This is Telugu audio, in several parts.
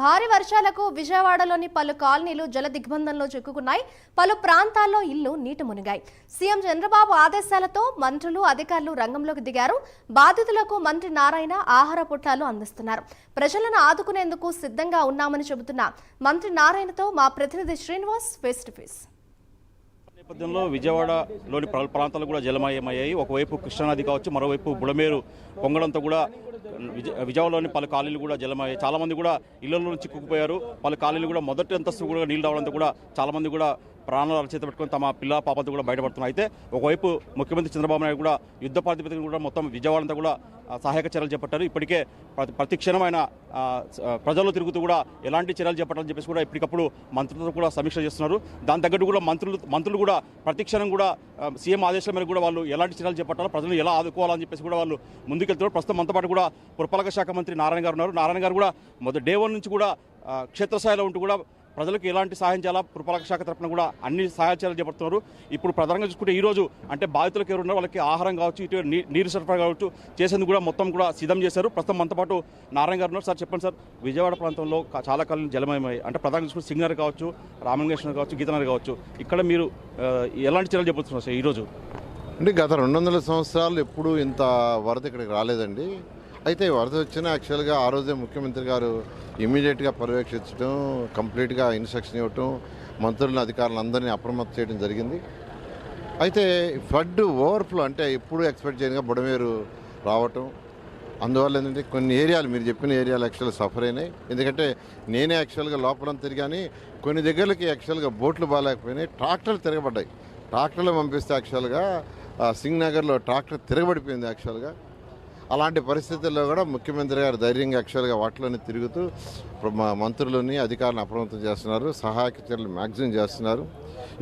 భారీ వర్షాలకు విజయవాడలోని పలు కాలనీలు జల దిగ్బంధంలో చిక్కుకున్నాయి. పలు ప్రాంతాల్లో ఇల్లు నీట మునిగాయి. సీఎం చంద్రబాబు ఆదేశాలతో మంత్రులు అధికారులు రంగంలోకి దిగారు. బాధితులకు మంత్రి నారాయణ ఆహార పొట్లాలు అందిస్తున్నారు. ప్రజలను ఆదుకునేందుకు సిద్ధంగా ఉన్నామని చెబుతున్న మంత్రి నారాయణతో మా ప్రతినిధి శ్రీనివాస్ ఫేస్ టు ఫేస్ నేపథ్యంలో విజయవాడలోని ప్రాంతాలు కూడా జలమయమయ్యాయి. ఒకవైపు కృష్ణానది కావచ్చు మరోవైపు బుడమేరు పొంగడంతో కూడా విజయవాడలోని పలు కాలనీలు కూడా జలమయ్యాయి. చాలామంది కూడా ఇళ్ళలో చిక్కుకుపోయారు పలు కాలనీలు కూడా మొదటి అంతస్తు కూడా నీళ్ళు రావడంతో కూడా చాలామంది కూడా ప్రాణాలు అరచేత పెట్టుకుని తమ పిల్ల పాపతో కూడా బయటపడుతున్నారు అయితే ఒకవైపు ముఖ్యమంత్రి చంద్రబాబు నాయుడు కూడా యుద్ధ ప్రాతిపదికన కూడా మొత్తం విజయవాడ అంతా కూడా సహాయక చర్యలు చేపట్టారు. ఇప్పటికే ప్రతి క్షణం ఆయన ప్రజల్లో తిరుగుతూ కూడా ఎలాంటి చర్యలు చేపట్టాలని చెప్పేసి కూడా ఇప్పటికప్పుడు మంత్రులతో కూడా సమీక్ష చేస్తున్నారు. దాని తగ్గట్టు కూడా మంత్రులు మంత్రులు కూడా ప్రతి క్షణం కూడా సీఎం ఆదేశాల మేరకు కూడా వాళ్ళు ఎలాంటి చర్యలు చేపట్టాలో ప్రజలను ఎలా ఆదుకోవాలని చెప్పేసి కూడా వాళ్ళు ముందుకెళ్తున్నారు. ప్రస్తుతం మనతో పాటు కూడా పురపాలక శాఖ మంత్రి నారాయణ గారు ఉన్నారు. నారాయణ గారు కూడా మొదటి డే వన్ నుంచి కూడా క్షేత్రస్థాయిలో ఉంటూ కూడా ప్రజలకు ఎలాంటి సహాయం చేయాలా? పురపాలక శాఖ తరఫున కూడా అన్ని సహాయ చర్యలు చేపడుతున్నారు ఇప్పుడు ప్రధానంగా చూసుకుంటే ఈరోజు అంటే బాధితులకు ఎవరు ఉన్నారో వాళ్ళకి ఆహారం కావచ్చు ఇటు నీరు సరఫరా కావచ్చు చేసేందుకు కూడా మొత్తం కూడా సిద్ధం చేశారు. ప్రస్తుతం మనతో పాటు నారాయణ గారు ఉన్నారు. సార్ చెప్పండి సార్. విజయవాడ ప్రాంతంలో చాలా కాలం జలమయమై అంటే ప్రధానంగా చూసుకుంటే సింగర్ కావచ్చు రామలింగేశ్వర కావచ్చు గీతనగర్ కావచ్చు ఇక్కడ మీరు ఎలాంటి చర్యలు చేపడుతున్నారు సార్ ఈరోజు అంటే గత రెండు వందల సంవత్సరాలు ఎప్పుడు ఇంత వరద ఇక్కడికి రాలేదండి. అయితే వరద వచ్చినా యాక్చువల్గా ఆ రోజే ముఖ్యమంత్రి గారు ఇమీడియట్గా పర్యవేక్షించడం కంప్లీట్గా ఇన్స్ట్రక్షన్ ఇవ్వటం మంత్రులను అధికారులను అందరినీ అప్రమత్తం చేయడం జరిగింది. అయితే ఫ్లడ్ ఓవర్ఫ్లో అంటే ఎప్పుడు ఎక్స్పెక్ట్ చేయగా బుడమేరు రావటం. అందువల్ల ఏంటంటే కొన్ని ఏరియాలు మీరు చెప్పిన ఏరియాలు యాక్చువల్గా సఫర్ అయినాయి. ఎందుకంటే నేనే యాక్చువల్గా లోపల తిరిగాని కొన్ని దగ్గరకి యాక్చువల్గా బోట్లు బాగాలేకపోయినాయి ట్రాక్టర్లు తిరగబడ్డాయి. ట్రాక్టర్లు పంపిస్తే యాక్చువల్గా సింగ్నగర్లో సింగ్ నగర్లో ట్రాక్టర్ తిరగబడిపోయింది యాక్చువల్గా అలాంటి పరిస్థితుల్లో కూడా ముఖ్యమంత్రి గారు ధైర్యంగా యాక్చువల్గా వాటిలోనే తిరుగుతూ మా మంత్రులని అధికారులను అప్రమత్తం చేస్తున్నారు. సహాయక చర్యలు మ్యాక్సిమం చేస్తున్నారు.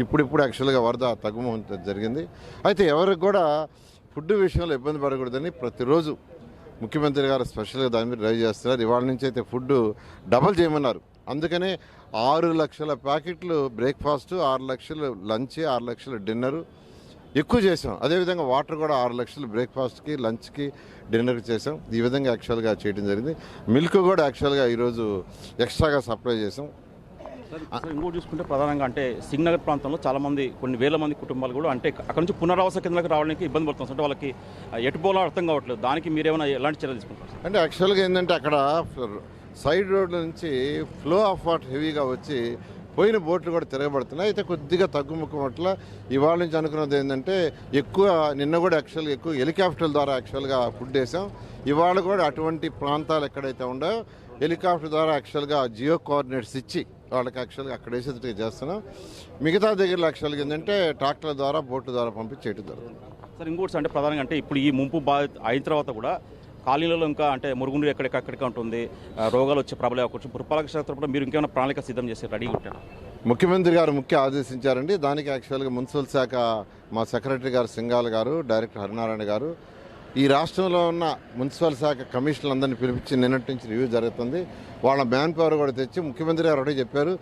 ఇప్పుడిప్పుడు యాక్చువల్గా వరద తగ్గుమం జరిగింది. అయితే ఎవరికి కూడా ఫుడ్ విషయంలో ఇబ్బంది పడకూడదని ప్రతిరోజు ముఖ్యమంత్రి గారు స్పెషల్గా దాని మీద డ్రైవ్ చేస్తున్నారు. ఇవాళ నుంచి అయితే ఫుడ్ డబల్ చేయమన్నారు. అందుకనే ఆరు లక్షల ప్యాకెట్లు బ్రేక్ఫాస్ట్ ఆరు లక్షలు లంచ్ ఆరు లక్షల డిన్నరు ఎక్కువ చేసాం. అదేవిధంగా వాటర్ కూడా ఆరు లక్షలు బ్రేక్ఫాస్ట్కి లంచ్కి డిన్నర్కి చేసాం. ఈ విధంగా యాక్చువల్గా చేయడం జరిగింది. మిల్క్ కూడా యాక్చువల్గా ఈరోజు ఎక్స్ట్రాగా సప్లై చేసాం. ఇంకోటి చూసుకుంటే ప్రధానంగా అంటే సింగనగర్ ప్రాంతంలో చాలా మంది కొన్ని వేల మంది కుటుంబాలు కూడా అంటే అక్కడ నుంచి పునరావాస కేంద్రాలకు రావడానికి ఇబ్బంది పడుతుంది అంటే వాళ్ళకి ఆ, ఎటు పోలో అర్థం కావట్లేదు. దానికి మీరేమైనా ఎలాంటి చర్యలు తీసుకుంటారు? అంటే యాక్చువల్గా ఏంటంటే అక్కడ సైడ్ రోడ్ నుంచి ఫ్లో ఆఫ్ వాటర్ హెవీగా వచ్చి పోయిన బోట్లు కూడా తిరగబడుతున్నాయి. అయితే కొద్దిగా తగ్గుముఖం పట్ల ఇవాళ నుంచి అనుకున్నది ఏంటంటే ఎక్కువ నిన్న కూడా యాక్చువల్గా ఎక్కువ హెలికాప్టర్ల ద్వారా యాక్చువల్గా ఫుడ్ వేసాం. ఇవాళ కూడా అటువంటి ప్రాంతాలు ఎక్కడైతే ఉండో హెలికాప్టర్ ద్వారా యాక్చువల్గా జియో కోఆర్డినేట్స్ ఇచ్చి వాళ్ళకి యాక్చువల్గా అక్కడ వేసేట్టుగా చేస్తున్నాం. మిగతా దగ్గర యాక్చువల్గా ఏంటంటే ట్రాక్టర్ల ద్వారా బోట్ల ద్వారా పంపించేయటం జరుగుతుంది. సార్ ఇంకోటి అంటే ప్రధానంగా అంటే ఇప్పుడు ఈ ముంపు బాధ అయిన తర్వాత కూడా కాలనీలలో ఇంకా అంటే మురుగునీరు ఎక్కడికక్కడికి ఉంటుంది ఆ, రోగాలు వచ్చే ప్రబలే అవకాశం పురపాలక శాఖ తరపున మీరు ఇంకేమైనా ప్రణాళిక సిద్ధం చేసి రెడీ ఉంటారు? ముఖ్యమంత్రి గారు ముఖ్య ఆదేశించారండి. దానికి యాక్చువల్గా మున్సిపల్ శాఖ మా సెక్రటరీ గారు సింగాల్ గారు డైరెక్టర్ హరినారాయణ గారు. ఈ రాష్ట్రంలో ఉన్న మున్సిపల్ శాఖ కమిషనర్లందరినీ పిలిపించి నిన్నటి నుంచి రివ్యూ జరుగుతుంది. వాళ్ళ మ్యాన్ పవర్ కూడా తెచ్చి ముఖ్యమంత్రి గారు ఒకటే చెప్పారు.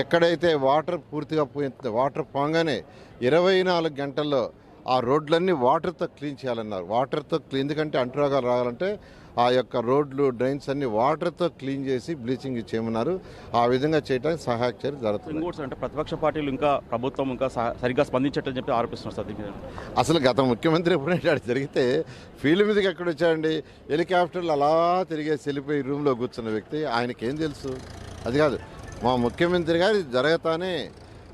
ఎక్కడైతే వాటర్ పూర్తిగా పోయింది వాటర్ పోగానే ఇరవై నాలుగు గంటల్లో ఆ రోడ్లన్నీ వాటర్తో క్లీన్ చేయాలన్నారు. వాటర్తో క్లీన్ ఎందుకంటే అంటురోగాలు రావాలంటే ఆ యొక్క రోడ్లు డ్రైన్స్ అన్ని వాటర్తో క్లీన్ చేసి బ్లీచింగ్ చేయమన్నారు. ఆ విధంగా చేయడానికి సహాయక చర్య జరుగుతుంది అంటే ప్రతిపక్ష పార్టీలు ఇంకా ప్రభుత్వం ఇంకా సరిగ్గా స్పందించట్లని చెప్పి ఆరోపిస్తున్నారు సార్ అసలు గత ముఖ్యమంత్రి ఎప్పుడైతే ఆడ జరిగితే ఫీల్డ్ మీదకి ఎక్కడ వచ్చాడండి? హెలికాప్టర్లు అలా తిరిగేసి వెళ్ళిపోయి రూమ్లో కూర్చున్న వ్యక్తి ఆయనకి ఏం తెలుసు? అది కాదు. మా ముఖ్యమంత్రి గారు జరగతానే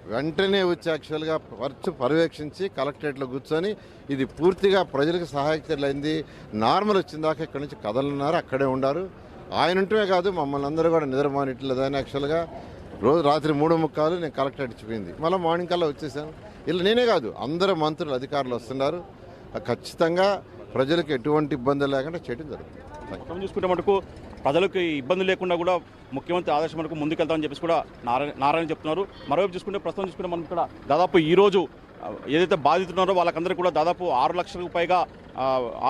వెంటనే వచ్చి యాక్చువల్గా వర్చ్ పర్యవేక్షించి కలెక్టరేట్లో కూర్చొని ఇది పూర్తిగా ప్రజలకు సహాయక అయింది. నార్మల్ వచ్చిన దాకా ఇక్కడి నుంచి కదలన్నారు అక్కడే ఉండారు. ఆయన ఉంటమే కాదు మమ్మల్ని అందరూ కూడా నిద్రమానిట్లేదని యాక్చువల్గా రోజు రాత్రి మూడు ముక్కాలు నేను కలెక్టరేట్ ఇచ్చిపోయింది. మళ్ళీ మార్నింగ్ కల్లా వచ్చేసాను. ఇలా నేనే కాదు అందరు మంత్రులు అధికారులు వస్తున్నారు. ఖచ్చితంగా ప్రజలకు ఎటువంటి ఇబ్బంది లేకుండా చేయడం జరుగుతుంది. చూసుకుంటే మటుకు ప్రజలకు ఇబ్బంది లేకుండా కూడా ముఖ్యమంత్రి ఆదేశం మనకు ముందుకెళ్తామని చెప్పేసి కూడా నారాయణ నారాయణ చెప్తున్నారు. మరోవైపు చూసుకుంటే ప్రస్తుతం చూసుకుంటే మనం ఇక్కడ దాదాపు ఈరోజు ఏదైతే బాధితున్నారో వాళ్ళకందరికీ కూడా దాదాపు ఆరు లక్షలకు పైగా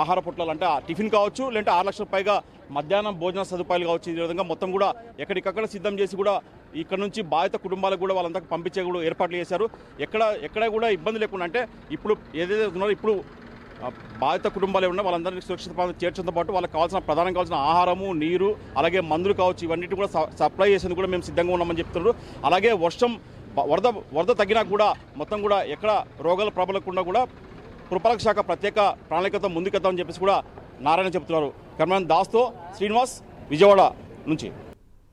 ఆహార పొట్లాలు అంటే ఆ టిఫిన్ కావచ్చు లేదంటే ఆరు లక్షలకు పైగా మధ్యాహ్నం భోజన సదుపాయాలు కావచ్చు. ఈ విధంగా మొత్తం కూడా ఎక్కడికక్కడ సిద్ధం చేసి కూడా ఇక్కడ నుంచి బాధిత కుటుంబాలకు కూడా వాళ్ళంతా పంపించే కూడా ఏర్పాట్లు చేశారు. ఎక్కడ ఎక్కడ కూడా ఇబ్బంది లేకుండా అంటే ఇప్పుడు ఏదైతే ఉన్నారో ఇప్పుడు బాధిత కుటుంబాలు ఉన్న వాళ్ళందరినీ సురక్షిత ప్రాంతం చేర్చడంతో పాటు వాళ్ళకి కావాల్సిన ప్రధానం కావాల్సిన ఆహారము నీరు అలాగే మందులు కావచ్చు ఇవన్నిటి కూడా స- సప్లై చేసేందుకు కూడా మేము సిద్ధంగా ఉన్నామని చెప్తున్నారు. అలాగే వర్షం వరద వరద తగ్గినా కూడా మొత్తం కూడా ఎక్కడ రోగాలు ప్రబలకుండా కూడా పురపాలక శాఖ ప్రత్యేక ప్రణాళికతో ముందుకెత్తామని చెప్పేసి కూడా నారాయణ చెప్తున్నారు కర్మన్ దాస్తో శ్రీనివాస్ విజయవాడ నుంచి.